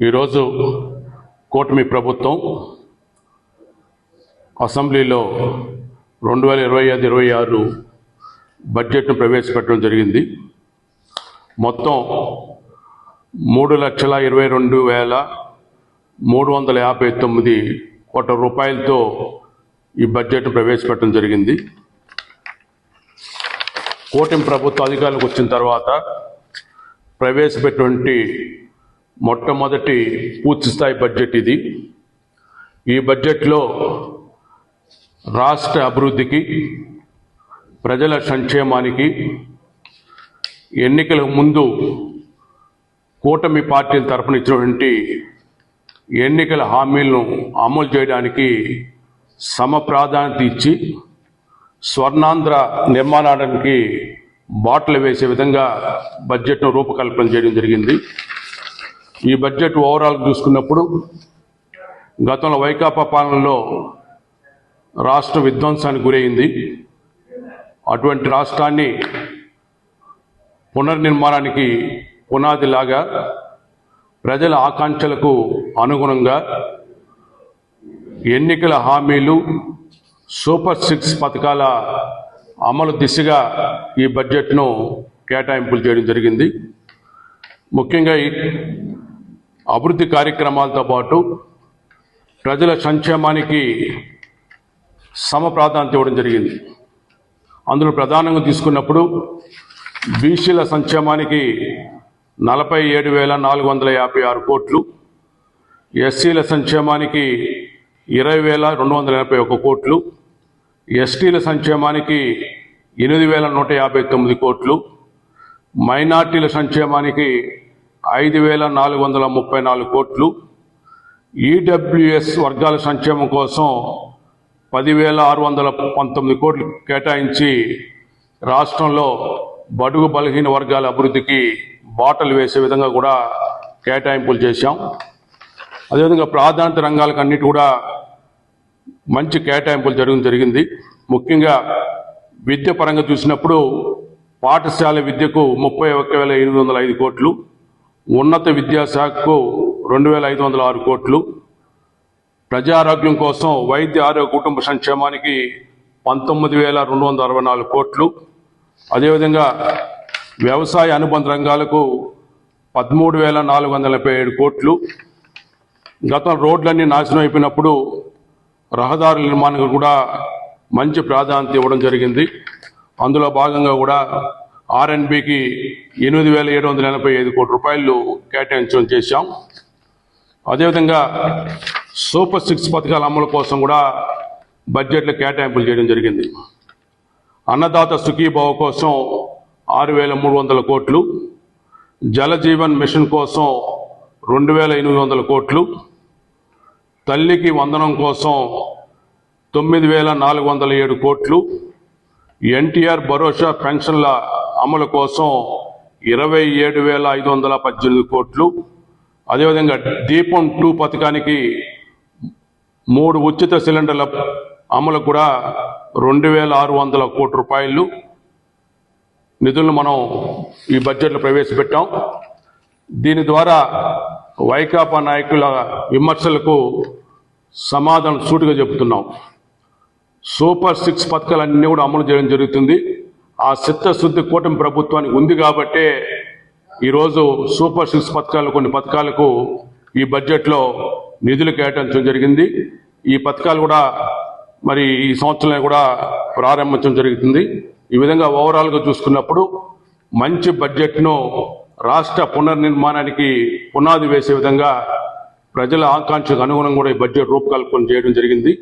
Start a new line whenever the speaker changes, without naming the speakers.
ఈరోజు కూటమి ప్రభుత్వం అసెంబ్లీలో రెండు వేల ఇరవై ఐదు ఇరవై ఆరు బడ్జెట్ను ప్రవేశపెట్టడం జరిగింది. మొత్తం మూడు లక్షల ఇరవై రెండు వేల మూడు వందల యాభై తొమ్మిది కోట్ల రూపాయలతో ఈ బడ్జెట్ను ప్రవేశపెట్టడం జరిగింది. కూటమి ప్రభుత్వ అధికారులకు వచ్చిన తర్వాత ప్రవేశపెట్టినటువంటి మొట్టమొదటి పూర్తిస్థాయి బడ్జెట్ ఇది. ఈ బడ్జెట్లో రాష్ట్ర అభివృద్ధికి ప్రజల సంక్షేమానికి ఎన్నికల ముందు కూటమి పార్టీల తరఫున ఇచ్చినటువంటి ఎన్నికల హామీలను అమలు చేయడానికి సమ ప్రాధాన్యత ఇచ్చి స్వర్ణాంధ్ర నిర్మాణానికి బాటలు వేసే విధంగా బడ్జెట్ను రూపకల్పన చేయడం జరిగింది. ఈ బడ్జెట్ ఓవరాల్ చూసుకున్నప్పుడు గతంలో వైకాపా పాలనలో రాష్ట్ర విధ్వంసానికి గురైంది. అటువంటి రాష్ట్రాన్ని పునర్నిర్మాణానికి పునాదిలాగా ప్రజల ఆకాంక్షలకు అనుగుణంగా ఎన్నికల హామీలు సూపర్ సిక్స్ పథకాల అమలు దిశగా ఈ బడ్జెట్ను కేటాయింపులు చేయడం జరిగింది. ముఖ్యంగా అభివృద్ధి కార్యక్రమాలతో పాటు ప్రజల సంక్షేమానికి సమ ప్రాధాన్యత ఇవ్వడం జరిగింది. అందులో ప్రధానంగా తీసుకున్నప్పుడు బీసీల సంక్షేమానికి నలభై ఏడు వేల నాలుగు వందల యాభై ఆరు కోట్లు ఎస్సీల సంక్షేమానికి ఇరవై వేల రెండు వందల ఎనభై ఒక కోట్లు ఎస్టీల సంక్షేమానికి ఎనిమిది వేల నూట యాభై తొమ్మిది కోట్లు మైనార్టీల సంక్షేమానికి ఐదు వేల నాలుగు వందల ముప్పై నాలుగు కోట్లు. ఈడబ్ల్యూఎస్ వర్గాల సంక్షేమం కోసం పదివేల ఆరు వందల పంతొమ్మిది కోట్లు కేటాయించి రాష్ట్రంలో బడుగు బలహీన వర్గాల అభివృద్ధికి బాటలు వేసే విధంగా కూడా కేటాయింపులు చేశాం. అదేవిధంగా ప్రాధాన్యత రంగాలకు అన్నిటి కూడా మంచి కేటాయింపులు జరగడం జరిగింది. ముఖ్యంగా విద్య పరంగా చూసినప్పుడు పాఠశాల విద్యకు ముప్పై ఒక్క వేల ఎనిమిది వందల ఐదు కోట్లు. ఉన్నత విద్యాశాఖకు రెండు వేల ఐదు వందల ఆరు కోట్లు. ప్రజారోగ్యం కోసం వైద్య ఆరోగ్య కుటుంబ సంక్షేమానికి పంతొమ్మిది వేల రెండు వందల అరవై నాలుగు కోట్లు. అదేవిధంగా వ్యవసాయ అనుబంధ రంగాలకు పదమూడు వేల నాలుగు వందల ముప్పై ఏడు కోట్లు. గతం రోడ్లన్నీ నాశనం అయిపోయినప్పుడు రహదారుల నిర్మాణానికి కూడా మంచి ప్రాధాన్యత ఇవ్వడం జరిగింది. అందులో భాగంగా కూడా ఆర్ఎన్బికి ఎనిమిది వేల ఏడు వందల ఎనభై ఐదు కోట్ల రూపాయలు కేటాయించడం చేశాం. అదేవిధంగా సూపర్ సిక్స్ పథకాల అమలు కోసం కూడా బడ్జెట్లో కేటాయింపులు చేయడం జరిగింది. అన్నదాత సుఖీభావ కోసం ఆరు వేల మూడు వందల కోట్లు జలజీవన్ మిషన్ కోసం రెండు వేల ఎనిమిది వందల కోట్లు తల్లికి వందనం కోసం తొమ్మిది వేల నాలుగు వందల ఏడు కోట్లు ఎన్టీఆర్ భరోసా పెన్షన్ల అమలు కోసం ఇరవై ఏడు వేల ఐదు వందల పద్దెనిమిది కోట్లు. అదేవిధంగా దీపం టూ పథకానికి మూడు ఉచిత సిలిండర్ల అమలు కూడా రెండు వేల ఆరు వందల కోట్ల రూపాయలు. నిధులను మనం ఈ బడ్జెట్లో ప్రవేశపెట్టాం. దీని ద్వారా వైకాపా నాయకుల విమర్శలకు సమాధానం సూటిగా చెబుతున్నాం. సూపర్ సిక్స్ పథకాలన్నీ కూడా అమలు చేయడం జరుగుతుంది. ఆ చిత్తశుద్ధి కూటమి ప్రభుత్వానికి ఉంది కాబట్టే ఈరోజు సూపర్ సిక్స్ పథకాలు కొన్ని పథకాలకు ఈ బడ్జెట్లో నిధులు కేటాయించడం జరిగింది. ఈ పథకాలు కూడా మరి ఈ సంవత్సరంలో కూడా ప్రారంభించడం జరుగుతుంది. ఈ విధంగా ఓవరాల్గా చూసుకున్నప్పుడు మంచి బడ్జెట్ను రాష్ట్ర పునర్నిర్మాణానికి పునాది వేసే విధంగా ప్రజల ఆకాంక్షకు అనుగుణంగా కూడా ఈ బడ్జెట్ రూపకల్పన చేయడం జరిగింది.